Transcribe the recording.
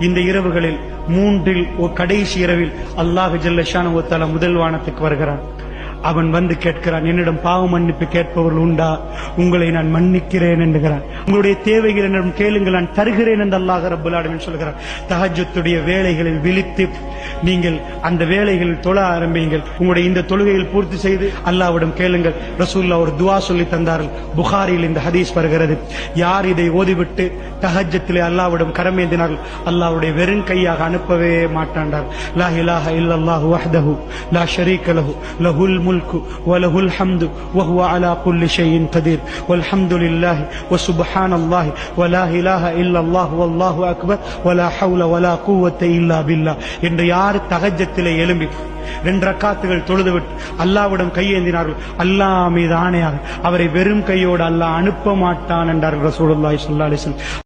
இந்த இரவுகளில் மூன்றில் கடைசி இரவில் அல்லாஹ் ஜல்லஷான ஒத்தால முதல் வானத்துக்கு வருகிறான். அவன் வந்து கேட்கிறான் என்னிடம் பாவ மன்னிப்பு கேட்பவர்கள் உண்டா? உங்களை நான் மன்னிக்கிறேன் என்கிறான். உங்களுடைய தேவைகள் என்னிடம் கேளுங்கள் நான் தருகிறேன் என்று அல்லாஹ் ரப்பல் சொல்கிறான். தஹஜத்துடைய வேலைகளில் விழித்து நீங்கள் அந்த வேலைகளில் தொழ ஆரம்பிங்கள் உங்களுடைய இந்த தொழுகையில் பூர்த்தி செய்து அல்லாவிடம் கேளுங்கள். ரசூல்லா ஒரு துவா சொல்லி தந்தார்கள். புகாரியில் இந்த ஹதீஸ் வருகிறது. யார் இதை ஓதிவிட்டு தஹஜத்திலே அல்லாவிடம் கரமேந்தினார்கள் அல்லாவுடைய வெறும் கையாக அனுப்பவே மாட்டாண்டார். லா இலாஹ இல்லல்லாஹு வஹ்தஹு லா ஷரீக லஹு லஹுல் முல்கு வலஹுல் ஹம்து வஹுவ அலா குல்லி ஷையின் கதீர். வல்ஹம்துலில்லாஹி வசுப்ஹானல்லாஹி வலா இலாஹ இல்லல்லாஹு வல்லாஹு அக்பர் வலா ஹவுல வலா குவத்தை இல்லா பில்லாஹ் என்று யார் தகஜத்திலே எழும்பி ரெண்டு ரக்காத்துகள் தொழுதுவிட்டு அல்லாவிடம் கையேந்தினார்கள். அல்லாஹ் மீது ஆணையாக அவரை வெறும் கையோடு அல்லாஹ் அனுப்ப மாட்டான் என்றார்கள் ரசூலுல்லாய் ஸல்லல்லாஹு